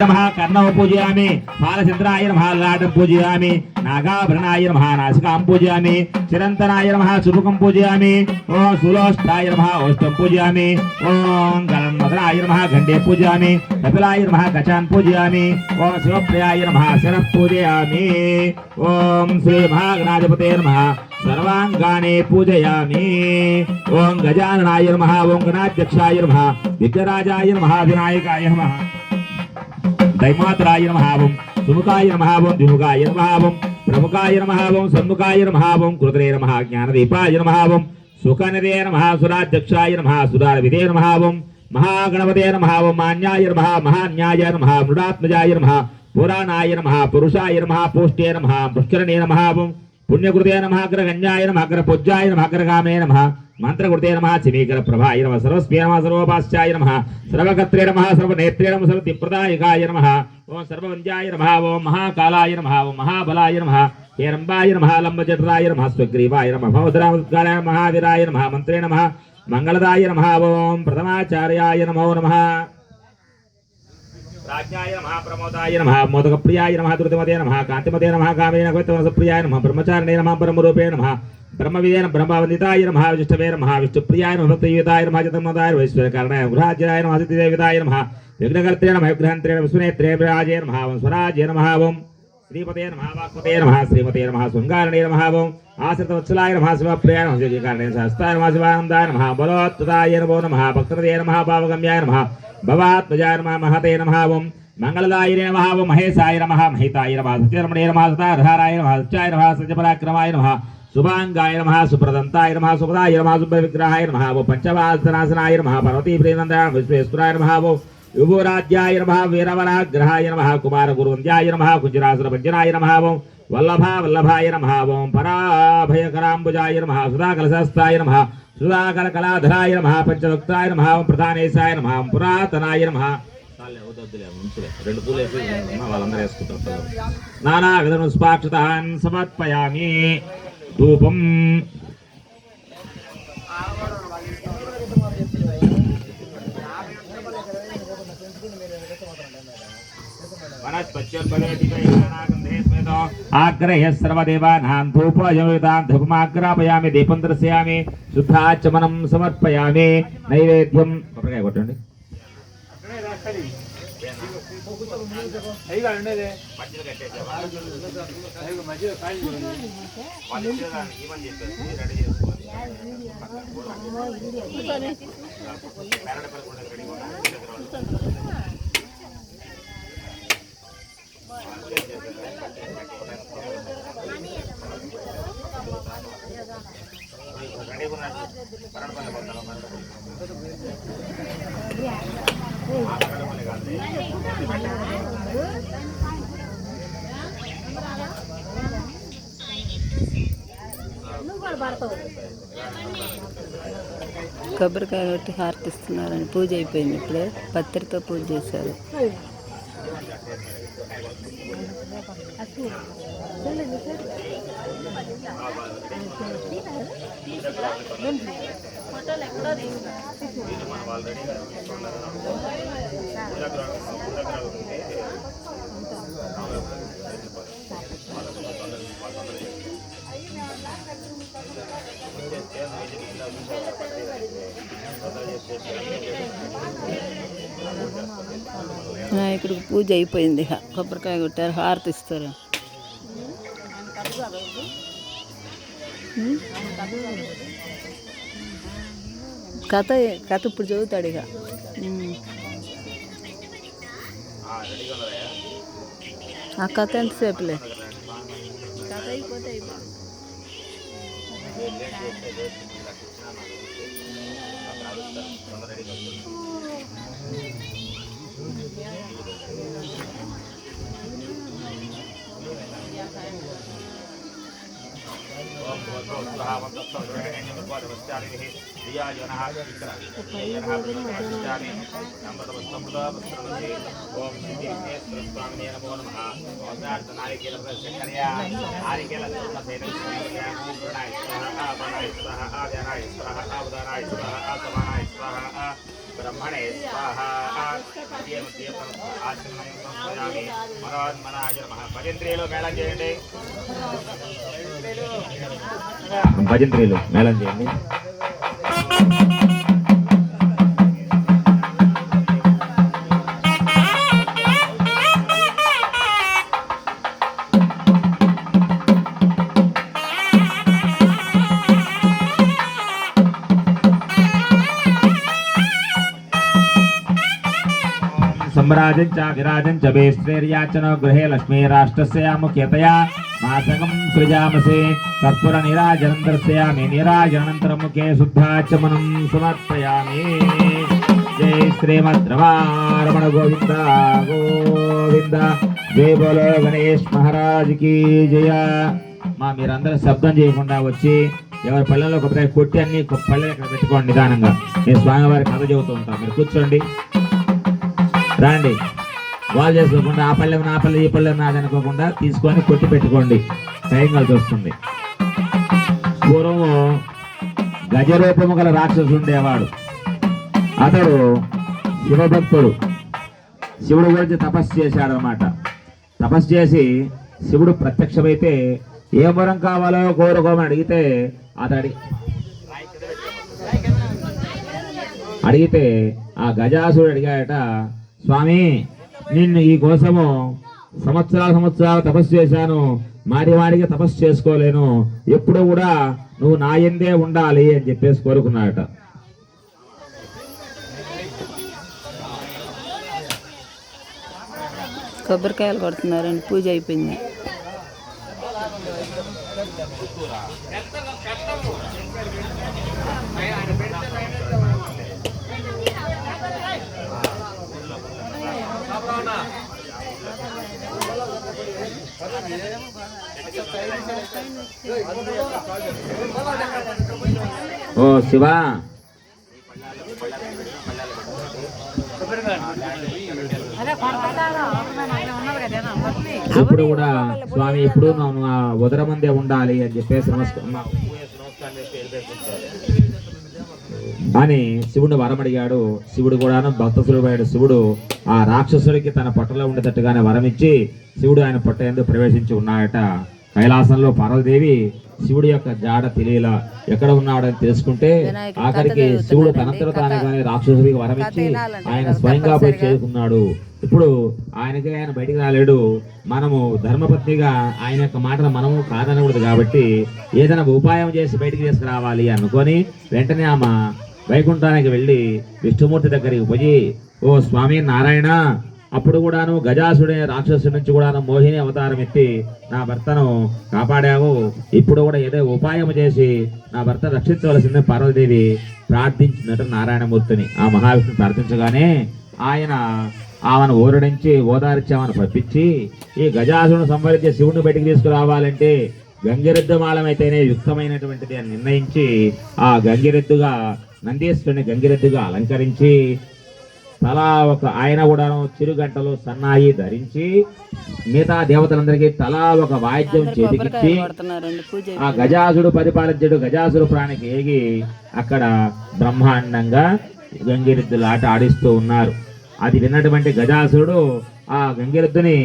నమః కర్ణం పూజయామి బాలచంద్రాయ నమః లాటం పూజయామి నాగాభరణాయ నమః నాసికాం పూజయామి చిరంతనాయ నమః సుముఖం పూజయామి ఓం సులోష్టాయ నమః ఓష్టం పూజయామి ఓం గణమదనాయ నమః గండే పూజయామి కపిలాయ నమః కచాన్ పూజయామి ఓం శివప్రియాయ నమః శర పూజయామి ఓం శ్రీ మహాగణాధిపతే నమః సర్వాంగానే పూజయామి ఓం గజాననాయ నమః ఓం గణాధ్యక్షాయ నమః విఘ్నరాజాయ నమః వినాయకాయ నమః. దైమాతరాయ నమహావం సుముఖాయ నమహావం ద్విముఖాయ నమహావం ప్రముఖాయ నమహావం సన్ముఖాయ నమహావం కృతరే నమః జ్ఞానదీపాయ నమహావం సుఖనిదే నమః సురాధ్యక్షాయ నమః సురారవిదే నమహావం మహాగణపతే నమహావం మాన్యాయ నమః మహాన్యాయ నమః మృడాత్మజాయ నమః పురాణాయ నమః పురుషాయ నమః పోష్టే నమః పుష్కరణే నమహావం పుణ్యకృతే నమః అగ్రగణ్యాయ నమః అగ్రపూజ్యాయ నమః అగ్రగామే నమః మంత్రగుర్తే నమ చమీకర ప్రభాయ నమః సర్వస్మే నమ సర్వపాశ్చాయ నమ సర్వకత్రే నమ సర్వనేత్రే నమః సర్వదిప్రదాయకాయ నమ ఓం సర్వవంద్యాయ నమ ఓం మహాకాలాయ నమ ఓం మహాబలాయ నమ హేరంబాయ నమ లంబజఠరాయ నమ స్వగ్రీవాయ నమ భవద్రామద్గారాయ మహావీరాయ నమ మంత్రే నమ మంగళదాయ నమ ఓం ప్రథమాచార్యాయ నమో నమ. రాజ్యాయ నమ ప్రమోదాయ నమ మోదకప్రియాయ నమః ధృతిమతే నమః కాంతిమతే నమః కామేన కవిత్వసప్రియాయ నమ బ్రహ్మచారిణే నమ బ్రహ్మరూపే నమ బ్రహ్మవిదేన బ్రహ్మవందితాయ నమః విశిష్టవే నమః విష్ణుప్రియాయ నమః భక్తయుతాయ నమః చతమదాయ వైశ్వరకారణాయ గృహాజ్యాయ నమః అతిథిదేవితాయ నమః విఘ్నకర్తే నమః విగ్రహంత్రే విష్ణునేత్రే విరాజే నమః ఓం స్వరాజ్య నమః ఓం శ్రీపతే నమః వాక్పతే నమః శ్రీమతే నమః శృంగారణే నమః ఓం ఆశ్రితవత్సలాయ నమః శివప్రియాయ నమః శ్రీకారణే సహస్తాయ నమః శివానందాయ నమః బలోత్తాయ నమో నమః భక్తదే నమః భావగమ్యాయ నమః భవాత్మజాయ నమః మహతే నమః ఓం మంగళదాయినే నమః ఓం మహేశాయ నమః మహితాయ నమః సత్యరమణే నమః సతాధారాయ నమః సత్యాయ నమః సత్యపరాక్రమాయ నమః శుభాంగాయ నమః సుప్రదంతాయ నమః సుపదాయ నమః శుభవిగ్రహాయ నమః ఓ పంచవాసనాసనాయ నమః పర్వతీ ప్రేనందాయ విశ్వేశ్వరాయ నమః ఓ యువరాజ్యాయ నమః వీరవరాగ్రహాయ నమః కుమార గురువంద్యాయ నమః కుజరాసుర భంజనాయ నమః ఓం వల్లభా వల్లభాయ నమః ఓం పరాభయకరాంబుజాయ నమః సుధాకలశస్తాయ నమః నమః పంచవక్తాయ నమః ఓం ప్రధానేశాయ నమః ఓం పురాతనాయ నమః. రెండు పూలు వేసుకుంటారు నానా విధ స్పాక్షతాన్ సమర్పయామి ధూపం. ఆగ్రహ్య సర్వదేవానాం ధూపయోగితాం ధూపమాగ్రాపయామి దీపం దర్శయామి శుద్ధాచమనం సమర్పయామి నైవేద్యం. కొట్టండి. కొబ్బరికాయ కొట్టండి కొబ్బరికాయ కొట్టి హారతిస్తున్నారని పూజ అయిపోయింది ఇప్పుడే. పత్రితో పూజ చేశారు. వినాయకుడికి పూజ అయిపోయింది. ఇక కొబ్బరికాయ కొట్టారు హారతి ఇస్తారు. కథ కథ ఇప్పుడు చదువుతాడు ఇక. ఆ కథ ఎంతసేపులే? కథ అయిపోతే అయిపోయింది ஆரிகேல విక్ర స్వాహ బ్రహ్మణే స్వాహ. మేళం చేయండి. మేళం చేయండి. రాజం చాభిరాజం చ భేశ్రేర్యాచనో గృహే లక్ష్మీరాష్ట్రస్యా ముఖ్యతయా. మాసకం సృజామసే తత్పుర నిరాజనం దర్శయామి నిరాజనంతరం ముఖే శుద్ధాచమనం సమర్పయామి. జై శ్రీమద్రవారమణ గోవింద. గోవింద జై బోలో గణేష్ మహారాజ్కి జయ. మా మీరందరూ శబ్దం చేయకుండా వచ్చి ఎవరి పళ్ళలో కొబ్బరి కొట్టి అన్ని పల్లెలు ఇక్కడ పెట్టుకోండి నిదానంగా. నేను స్వామివారి కథ చెబుతూ ఉంటాను మీరు కూర్చోండి. రాండి. వాళ్ళు చేసుకోకుండా ఆ పల్లెం నా పల్లె ఈ పల్లె నాది అనుకోకుండా తీసుకొని కొట్టి పెట్టుకోండి. టైం కలిసి వస్తుంది. పూర్వము గజరూపము గల రాక్షసు ఉండేవాడు. అతడు శివభక్తుడు. శివుడు గురించి తపస్సు చేశాడు అనమాట తపస్సు చేసి శివుడు ప్రత్యక్షమైతే ఏ వరం కావాలో కోరుకోమని అడిగితే అతడి అడిగితే ఆ గజాసుడు అడిగాడట స్వామి నిన్ను ఈ కోసము సంవత్సరాల సంవత్సరాలు తపస్సు చేశాను. మారి మాడిగా తపస్సు చేసుకోలేను. ఎప్పుడు కూడా నువ్వు నా ఎందే ఉండాలి అని చెప్పేసి కోరుకున్నాడట. కొబ్బరికాయలు కొడుతున్నారండి పూజ అయిపోయింది. ఓ శివ. ఇప్పుడు కూడా స్వామి ఎప్పుడు ఆ ఉదరమందే ఉండాలి అని చెప్పేసి నమస్కారం అని శివుడు వరం అడిగాడు. శివుడు కూడాను భక్తసురుడైన శివుడు ఆ రాక్షసుడికి తన పొట్టలో ఉండేటట్టుగానే వరం ఇచ్చి శివుడు ఆయన పొట్ట ఎందుకు ప్రవేశించి ఉన్నాయట కైలాసంలో పార్వదేవి శివుడి యొక్క జాడ తెలియలా ఎక్కడ ఉన్నాడని తెలుసుకుంటే ఆఖరికి శివుడు. తనంతట. తానుగానే రాక్షసుడికి వరం కథ ఇచ్చి వినాలండి. ఆయన స్వయంగా పోయి. చేరుకున్నాడు ఇప్పుడు ఆయనకి ఆయన బయటికి రాలేడు మనము ధర్మపత్నిగా ఆయన యొక్క మాటను మనము కాదనకూడదు కాబట్టి ఏదైనా ఉపాయం చేసి బయటికి తీసుకురావాలి అనుకొని వెంటనే ఆమె వైకుంఠానికి వెళ్ళి విష్ణుమూర్తి దగ్గరికి పోయి ఓ స్వామి నారాయణ అప్పుడు కూడాను గజాసుడే రాక్షసు నుంచి కూడాను మోహిని అవతారం ఎత్తి నా భర్తను కాపాడావు. ఇప్పుడు కూడా ఏదో ఉపాయం చేసి నా భర్త రక్షించవలసిందే పార్వతీదేవి ప్రార్థించినట్టు నారాయణమూర్తిని. ఆ మహావిష్ణు ప్రార్థించగానే ఆయన ఆమెను ఓరడించి ఓదార్చి ఆమెను పంపించి ఈ గజాసును సంవరించే శివుని బయటికి తీసుకురావాలంటే గంగిరెద్దుమాలమైతేనే యుక్తమైనటువంటిది అని నిర్ణయించి ఆ గంగిరెద్దుగా నందీశ్వరుని గంగిరెద్దుగా అలంకరించి తలా ఒక ఆయన కూడాను చిరుగంటలు సన్నాయి ధరించి మిగతా దేవతలందరికీ తలా ఒక వాయిద్యం చేతికిచ్చి ఆ గజాసుడు పరిపాలించడు గజాసుడు ప్రాణికి ఏగి అక్కడ బ్రహ్మాండంగా గంగిరెద్దుల ఆట ఆడిస్తూ ఉన్నారు. అది విన్నటువంటి గజాసుడు ఆ గంగిరెద్దుని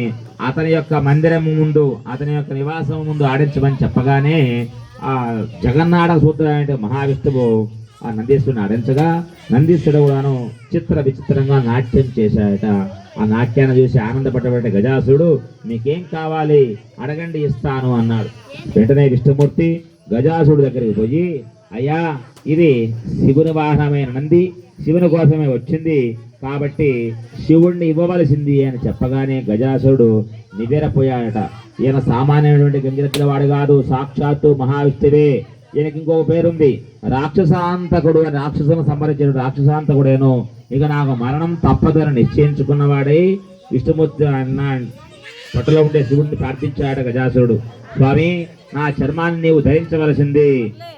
అతని యొక్క మందిరం ముందు అతని యొక్క నివాసం ముందు ఆడించమని చెప్పగానే ఆ జగన్నాడ సూత్ర మహావిష్ణువు ఆ నందీశ్వరుని ఆడించగా నందీశ్వరుడు కూడాను చిత్ర విచిత్రంగా నాట్యం చేశాడట. ఆ నాట్యాన్ని చూసి ఆనందపడ్డటువంటి గజాసుడు మీకేం కావాలి? అడగండి ఇస్తాను అన్నాడు. వెంటనే విష్ణుమూర్తి గజాసుడు దగ్గరికి పోయి అయ్యా ఇది శివుని వాహనమైన నంది శివుని కోసమే వచ్చింది. కాబట్టి శివుణ్ణి ఇవ్వవలసింది అని చెప్పగానే గజాసురుడు నివేరపోయాడట ఈయన సామాన్యమైనటువంటి గంగిరెద్దుల వాడు కాదు సాక్షాత్తు మహావిష్ణువే. ఈయనకి ఇంకొక పేరుంది. రాక్షసాంతకుడు అని రాక్షసును సంహరించిన రాక్షసాంతకుడేను. ఇక నాకు మరణం తప్పదని నిశ్చయించుకున్నవాడై విష్ణుమూర్తి అన్న పట్టులో ఉండే శివుడిని ప్రార్థించాడు గజాసురుడు. స్వామి నా చర్మాన్ని నీవు ధరించవలసింది.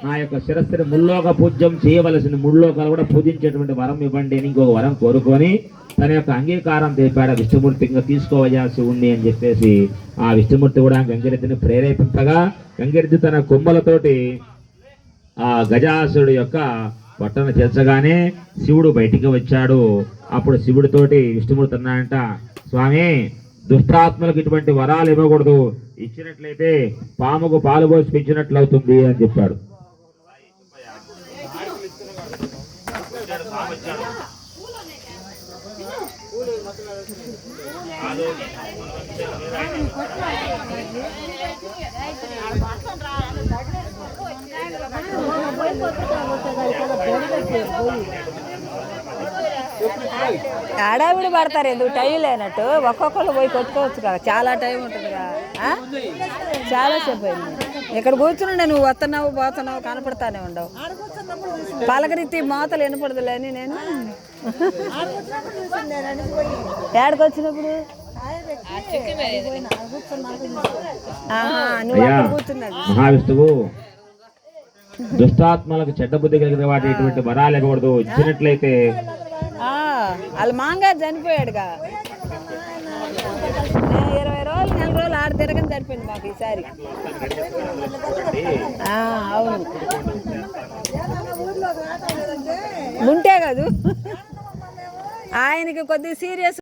నా యొక్క శిరస్సుని ముల్లోక పూజ్యం చేయవలసింది. ముల్లోకాలు కూడా పూజించేటువంటి వరం ఇవ్వండి అని ఇంకొక వరం కోరుకొని తన యొక్క అంగీకారం తెలిపాడు విష్ణుమూర్తి. ఇంకా తీసుకోవయ్యా శివుణ్ణి అని చెప్పేసి ఆ విష్ణుమూర్తి కూడా గంగిరెద్దిని ప్రేరేపింపగా గంగిరెద్ది తన కొమ్మలతోటి ఆ గజాసురుడు యొక్క బట్టను చేర్చగానే శివుడు బయటికి వచ్చాడు. అప్పుడు శివుడితోటి విష్ణుమూర్తి అన్నాడంట స్వామి దుష్టాత్మలకు ఇటువంటి వరాలు ఇవ్వకూడదు. ఇచ్చినట్లయితే పాముకు పాలు పోసి పెంచినట్లు అవుతుంది అని చెప్పాడు. ఆడావిడి పడతారు ఎందుకు? టైం లేనట్టు ఒక్కొక్కరు పోయి కొట్టుకోవచ్చు కదా. చాలా టైం ఉంటుంది కదా. చాలా సేపు అయింది. ఇక్కడ కూర్చుని నువ్వు వస్తున్నావు పోతున్నావు కనపడతానే ఉండవు. పలకరిత్తి మోతలు వినపడదులే అని నేను. ఏడకి వచ్చినప్పుడు ఆహా, నువ్వు అయ్యా అక్కడ కూర్చున్నాడు మహావిష్ణువు దుష్టాత్మలకు చెడ్డ బుద్ధి కలిగిన వాటి ఇటువంటి వరాలు ఇవ్వకూడదు. ఇచ్చినట్లయితే వాళ్ళ మాంగారు చనిపోయాడుగా. రోజులు నెల రోజులు ఆడ తిరగని సరిపోయింది మాకు ఈసారి. ఆ, అవును. ఉంటే కాదు. ఆయనకి కొద్దిగా సీరియస్